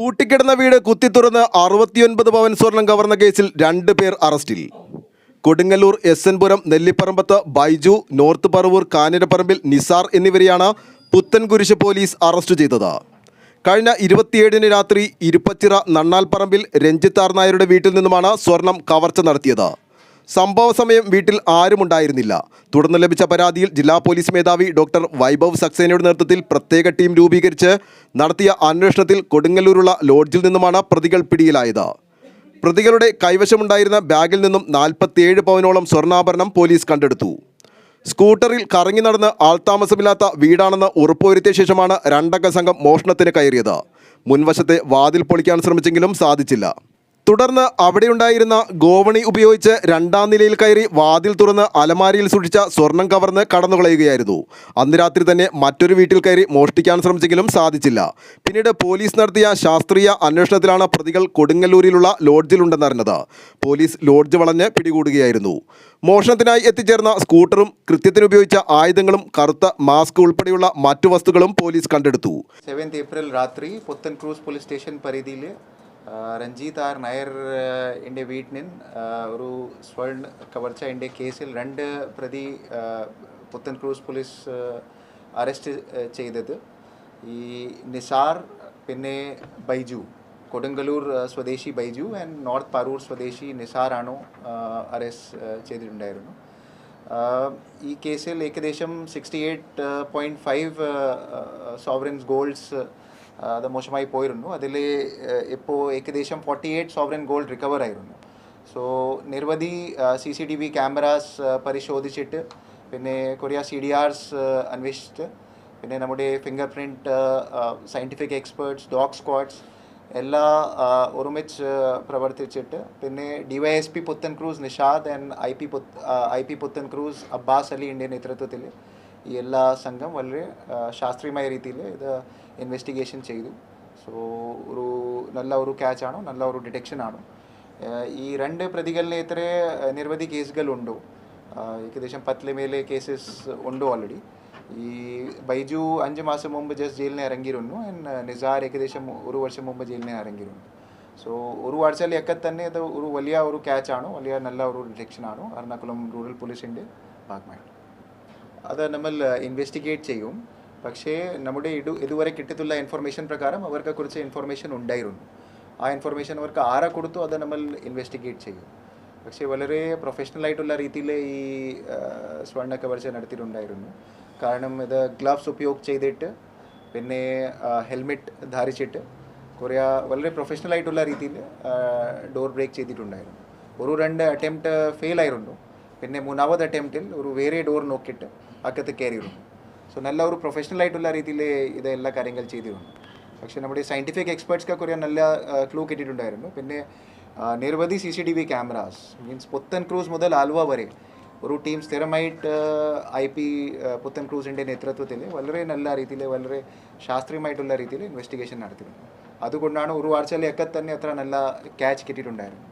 പൂട്ടിക്കിടന്ന വീട് കുത്തിത്തുറന്ന് അറുപത്തിയൊൻപത് പവൻ സ്വർണം കവർന്ന കേസിൽ രണ്ട് പേർ അറസ്റ്റിൽ. Kodungallur S N Puram Nellipparambath Baiju north Paravur Kanjirapparambil Nisar എന്നിവരെയാണ് പുത്തൻകുരിശ് പോലീസ് അറസ്റ്റ് ചെയ്തത്. കഴിഞ്ഞ ഇരുപത്തിയേഴിന് രാത്രി ഇരുപ്പച്ചിറ നണ്ണാൽപ്പറമ്പിൽ രഞ്ജിത്താർ നായരുടെ വീട്ടിൽ നിന്നുമാണ് സ്വർണം കവർച്ച നടത്തിയത്. സംഭവ സമയം വീട്ടിൽ ആരുമുണ്ടായിരുന്നില്ല. തുടർന്ന് ലഭിച്ച പരാതിയിൽ ജില്ലാ പോലീസ് മേധാവി ഡോക്ടർ വൈഭവ് സക്സേനയുടെ നേതൃത്വത്തിൽ പ്രത്യേക ടീം രൂപീകരിച്ച് നടത്തിയ അന്വേഷണത്തിൽ കൊടുങ്ങല്ലൂരുള്ള ലോഡ്ജിൽ നിന്നുമാണ് പ്രതികൾ പിടിയിലായത്. പ്രതികളുടെ കൈവശമുണ്ടായിരുന്ന ബാഗിൽ നിന്നും നാൽപ്പത്തിയേഴ് പവനോളം സ്വർണാഭരണം പോലീസ് കണ്ടെടുത്തു. സ്കൂട്ടറിൽ കറങ്ങി നടന്ന് ആൾതാമസമില്ലാത്ത വീടാണെന്ന് ഉറപ്പുവരുത്തിയ ശേഷമാണ് രണ്ടംഗ സംഘം മോഷണത്തിന് കയറിയത്. മുൻവശത്തെ വാതിൽ പൊളിക്കാൻ ശ്രമിച്ചെങ്കിലും സാധിച്ചില്ല. തുടർന്ന് അവിടെയുണ്ടായിരുന്ന ഗോവണി ഉപയോഗിച്ച് രണ്ടാം നിലയിൽ കയറി വാതിൽ തുറന്ന് അലമാരിയിൽ സൂക്ഷിച്ച സ്വർണം കവർന്ന് കടന്നുകളയുകയായിരുന്നു. അന്ന് രാത്രി തന്നെ മറ്റൊരു വീട്ടിൽ കയറി മോഷ്ടിക്കാൻ ശ്രമിച്ചെങ്കിലും സാധിച്ചില്ല. പിന്നീട് പോലീസ് നടത്തിയ ശാസ്ത്രീയ അന്വേഷണത്തിലാണ് പ്രതികൾ കൊടുങ്ങല്ലൂരിലുള്ള ലോഡ്ജിലുണ്ടെന്നറിഞ്ഞത് പോലീസ് ലോഡ്ജ് വളഞ്ഞ് പിടികൂടുകയായിരുന്നു. മോഷണത്തിനായി എത്തിച്ചേർന്ന സ്കൂട്ടറും കൃത്യത്തിനുപയോഗിച്ച ആയുധങ്ങളും കറുത്ത മാസ്ക് ഉൾപ്പെടെയുള്ള മറ്റു വസ്തുക്കളും പോലീസ് കണ്ടെടുത്തു. സെവൻത് ഏപ്രിൽ രാത്രി പുത്തൻ ക്രൂസ് പോലീസ് സ്റ്റേഷൻ പരിധിയിൽ രഞ്ജിത്ത് ആർ നായർ എന്റെ വീട്ടിൽ ഒരു സ്വർണ കവർച്ച എന്റെ കേസിൽ രണ്ട് പ്രതി പുത്തൻ ക്രൂസ് പോലീസ് അറസ്റ്റ് ചെയ്തത്. ഈ നിസാർ പിന്നെ ബൈജു കൊടുങ്ങല്ലൂർ സ്വദേശി ബൈജു ആൻഡ് നോർത്ത് പറൂർ സ്വദേശി നിസാറാണോ അറസ്റ്റ് ചെയ്തിട്ടുണ്ടായിരുന്നു. ഈ കേസിൽ ഏകദേശം sixty eight point five sovereigns golds അത് മോശമായി പോയിരുന്നു. അതിൽ ഇപ്പോൾ ഏകദേശം forty eight sovereign gold recover ആയിരുന്നു. സോ നിരവധി C C T V cameras പരിശോധിച്ചിട്ട് പിന്നെ കൊറിയ സി ഡി ആർസ് അന്വേഷിച്ചിട്ട് പിന്നെ നമ്മുടെ finger print scientific experts dog squads എല്ലാ ഒരുമിച്ച് പ്രവർത്തിച്ചിട്ട് പിന്നെ D Y S P Puthencruz Nishad and I P I P Puthencruz Abbas Ali Indian നേതൃത്വത്തിൽ ഈ എല്ലാ സംഘം വളരെ ശാസ്ത്രീയമായ രീതിയിൽ ഇത് ഇൻവെസ്റ്റിഗേഷൻ ചെയ്തു. സോ ഒരു നല്ല ഒരു ക്യാച്ച് ആണോ നല്ല ഒരു ഡിറ്റക്ഷൻ ആണോ? ഈ രണ്ട് പ്രതികളിലെ ഇത്ര നിരവധി കേസുകളുണ്ടോ? ഏകദേശം പത്തിലെ മേലെ കേസസ് ഉണ്ടോ ഓൾറെഡി ഈ ബൈജു അഞ്ച് മാസം മുമ്പ് ജസ്റ്റ് ജയിലിനെ ഇറങ്ങിയിരുന്നു ആൻഡ് നിസാർ ഏകദേശം ഒരു വർഷം മുമ്പ് ജയിലിനെ ഇറങ്ങിയിരുന്നു. സോ ഒരു ആഴ്ചയിലൊക്കെ തന്നെ ഇത് ഒരു വലിയ ഒരു ക്യാച്ച് ക്യാച്ചാണോ വലിയ നല്ല ഒരു ഡിറ്റക്ഷൻ ആണോ? എറണാകുളം റൂറൽ പോലീസിന്റെ ഭാഗമായിട്ട്. അത് നമ്മൾ ഇൻവെസ്റ്റിഗേറ്റ് ചെയ്യും. പക്ഷേ നമ്മുടെ ഇടു ഇതുവരെ കിട്ടിയിട്ടുള്ള ഇൻഫർമേഷൻ പ്രകാരം അവർക്ക് കുറച്ച് ഇൻഫർമേഷൻ ഉണ്ടായിരുന്നു. ആ ഇൻഫർമേഷൻ അവർക്ക് ആരാ കൊടുത്തു അത് നമ്മൾ ഇൻവെസ്റ്റിഗേറ്റ് ചെയ്യും. പക്ഷേ വളരെ പ്രൊഫഷണൽ ആയിട്ടുള്ള രീതിയിൽ ഈ സ്വർണ കവർച്ച നടത്തിയിട്ടുണ്ടായിരുന്നു. കാരണം ഇത് ഗ്ലവ്സ് ഉപയോഗ ചെയ്തിട്ട് പിന്നെ ഹെൽമെറ്റ് ധരിച്ചിട്ട് കുറേ വളരെ പ്രൊഫഷണൽ ആയിട്ടുള്ള രീതിയിൽ ഡോർ ബ്രേക്ക് ചെയ്തിട്ടുണ്ടായിരുന്നു. ഒരു രണ്ട് അറ്റംപ്റ്റ് ഫെയിൽ ആയിരുന്നു. പിന്നെ മൂന്നാമത് അറ്റംപ്റ്റിൽ ഒരു വേറെ ഡോർ നോക്കിയിട്ട് അകത്ത് കയറിയിരുന്നു സോ നല്ല ഒരു പ്രൊഫഷണൽ ആയിട്ടുള്ള രീതിയിൽ ഇത് എല്ലാ കാര്യങ്ങൾ ചെയ്തിരുന്നു. പക്ഷേ നമ്മുടെ സയന്റിഫിക് എക്സ്പേർട്സ്ക്ക് കുറേ നല്ല ക്ലൂ കിട്ടിയിട്ടുണ്ടായിരുന്നു. പിന്നെ നിരവധി C C T V cameras means Puthencruz മുതൽ ആലുവ വരെ ഒരു ടീം സ്ഥിരമായിട്ട് ഐ പി പുത്തൻ ക്രൂസിന്റെ നേതൃത്വത്തിൽ വളരെ നല്ല രീതിയിൽ വളരെ ശാസ്ത്രീയമായിട്ടുള്ള രീതിയിൽ ഇൻവെസ്റ്റിഗേഷൻ നടത്തിയിരുന്നു. അതുകൊണ്ടാണ് ഒരു ആഴ്ചയിലൊക്കെ തന്നെ അത്ര നല്ല ക്യാച്ച് കിട്ടിയിട്ടുണ്ടായിരുന്നു.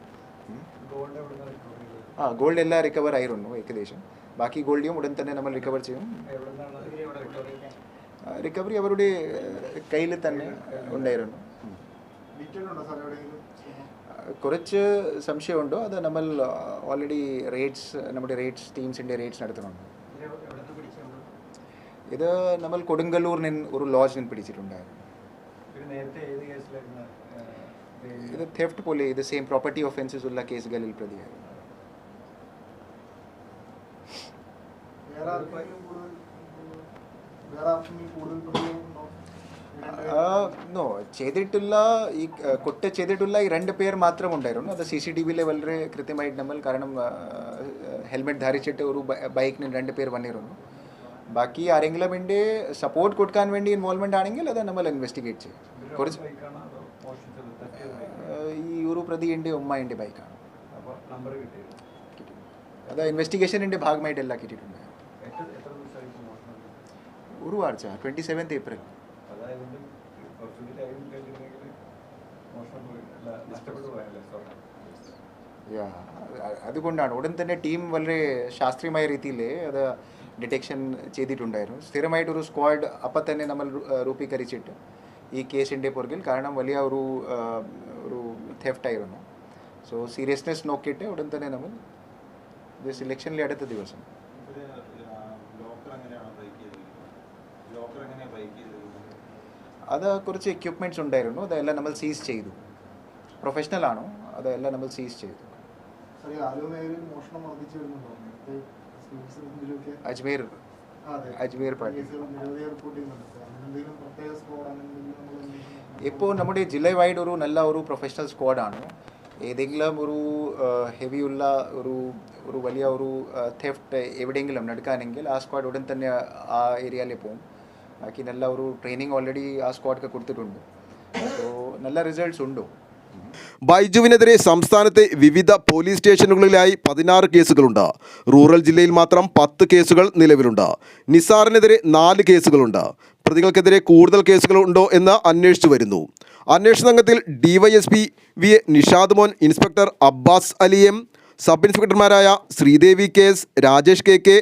ആ ഗോൾഡ് എല്ലാം റിക്കവർ ആയിരുന്നു ഏകദേശം. ബാക്കി ഗോൾഡിയും ഉടൻ തന്നെ നമ്മൾ റിക്കവർ ചെയ്യും. റിക്കവറി അവരുടെ കയ്യിൽ തന്നെ ഉണ്ടായിരുന്നു. കുറച്ച് സംശയമുണ്ടോ? അത് നമ്മൾ ഓൾറെഡി റേറ്റ്സ് നമ്മുടെ റേറ്റ്സ് ടീംസിന്റെ റേറ്റ്സ് നടത്തുന്നുണ്ട്. ഇത് നമ്മൾ കൊടുങ്ങല്ലൂരിൽ നിന്ന് ഒരു ലോഡ്ജിൽ നിന്ന് പിടിച്ചിട്ടുണ്ടായിരുന്നു. ഇത് തെഫ്റ്റ് പോലെ ഇത് സെയിം പ്രോപ്പർട്ടി ഒഫൻസസ് ഉള്ള കേസുകളിൽ പ്രതിയായിരുന്നു. നോ ചെയ്തിട്ടുള്ള ഈ കൊട്ട ചെയ്തിട്ടുള്ള ഈ രണ്ട് പേർ മാത്രം ഉണ്ടായിരുന്നു അത് സി സി ടി വിയിലെ വളരെ കൃത്യമായിട്ട് നമ്മൾ കാരണം ഹെൽമെറ്റ് ധരിച്ചിട്ട് ഒരു ബൈക്കിന് രണ്ട് പേർ വന്നിരുന്നു. ബാക്കി ആരെങ്കിലും വേണ്ടി സപ്പോർട്ട് കൊടുക്കാൻ വേണ്ടി ഇൻവോൾവ്മെന്റ് ആണെങ്കിൽ അത് നമ്മൾ ഇൻവെസ്റ്റിഗേറ്റ് ചെയ്യും. കുറച്ച് ഈ ഒരു പ്രതിന്റെ ഉമ്മയുടെ ബൈക്കാണ്. അത് ഇൻവെസ്റ്റിഗേഷന്റെ ഭാഗമായിട്ടെല്ലാം കിട്ടിയിട്ടുണ്ട്. ഒരു ആഴ്ച ട്വന്റി സെവൻത് ഏപ്രിൽ അതുകൊണ്ടാണ്. ഉടൻ തന്നെ ടീം വളരെ ശാസ്ത്രീയമായ രീതിയിൽ അത് ഡിറ്റക്ഷൻ ചെയ്തിട്ടുണ്ടായിരുന്നു. സ്ഥിരമായിട്ടൊരു സ്ക്വാഡ് അപ്പം തന്നെ നമ്മൾ രൂപീകരിച്ചിട്ട് ഈ കേസിന്റെ പുറകിൽ കാരണം വലിയ ഒരു ഒരു തെഫ്റ്റായിരുന്നു സോ സീരിയസ്നെസ് നോക്കിയിട്ട് ഉടൻ തന്നെ നമ്മൾ ഇത് ഇലക്ഷനിലെ അടുത്ത ദിവസം. അത് കുറച്ച് എക്യുപ്മെന്റ്സ് ഉണ്ടായിരുന്നു. അതെല്ലാം നമ്മൾ സീസ് ചെയ്തു. പ്രൊഫഷണൽ ആണോ? അതെല്ലാം നമ്മൾ സീസ് ചെയ്തു. അജ്മീർ. അജ്മീർ ഇപ്പോൾ നമ്മുടെ ജില്ല വൈഡ് ഒരു നല്ല ഒരു പ്രൊഫഷണൽ സ്ക്വാഡാണ് ഏതെങ്കിലും ഒരു ഹെവി ഉള്ള ഒരു ഒരു വലിയ ഒരു തെഫ്റ്റ് എവിടെയെങ്കിലും നടക്കാനെങ്കിൽ ആ സ്ക്വാഡ് ഉടൻ തന്നെ ആ ഏരിയയിൽ പോകും. ബാക്കി നല്ല ഒരു ട്രെയിനിങ് ഓൾറെഡി ആ സ്ക്വാഡൊക്കെ കൊടുത്തിട്ടുണ്ട്. സോ നല്ല റിസൾട്ട്സ് ഉണ്ടോ? ബൈജുവിനെതിരെ സംസ്ഥാനത്തെ വിവിധ പോലീസ് സ്റ്റേഷനുകളിലായി പതിനാറ് കേസുകളുണ്ട്. റൂറൽ ജില്ലയിൽ മാത്രം പത്ത് കേസുകൾ നിലവിലുണ്ട്. നിസാറിനെതിരെ നാല് കേസുകളുണ്ട്. പ്രതികൾക്കെതിരെ കൂടുതൽ കേസുകൾ ഉണ്ടോ എന്ന് അന്വേഷിച്ചു വരുന്നു. അന്വേഷണ സംഘത്തിൽ DYSP V A Nishad Mon inspector Abbas Ali M sub ഇൻസ്പെക്ടർമാരായ Sreedevi K S Rajesh K K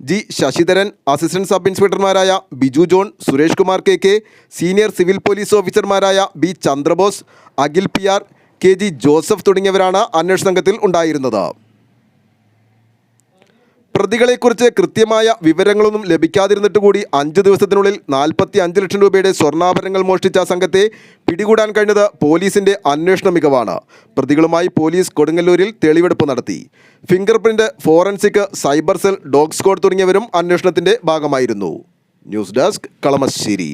G Sasidharan assistant sub ഇൻസ്പെക്ടർമാരായ Biju John Suresh Kumar K K senior civil police ഓഫീസർമാരായ B Chandrabose Akhil P R K G Joseph തുടങ്ങിയവരാണ് അന്വേഷണ സംഘത്തിൽ ഉണ്ടായിരുന്നത്. പ്രതികളെക്കുറിച്ച് കൃത്യമായ വിവരങ്ങളൊന്നും ലഭിക്കാതിരുന്നിട്ട് കൂടി അഞ്ച് ദിവസത്തിനുള്ളിൽ നാൽപ്പത്തി അഞ്ച് ലക്ഷം രൂപയുടെ സ്വർണാഭരണങ്ങൾ മോഷ്ടിച്ച സംഘത്തെ പിടികൂടാൻ കഴിഞ്ഞത് പോലീസിന്റെ അന്വേഷണ മികവാണ്. പ്രതികളുമായി പോലീസ് കൊടുങ്ങല്ലൂരിൽ തെളിവെടുപ്പ് നടത്തി. Finger print forensic cyber cell dog squad തുടങ്ങിയവരും അന്വേഷണത്തിന്റെ ഭാഗമായിരുന്നു. News desk Kalamassery.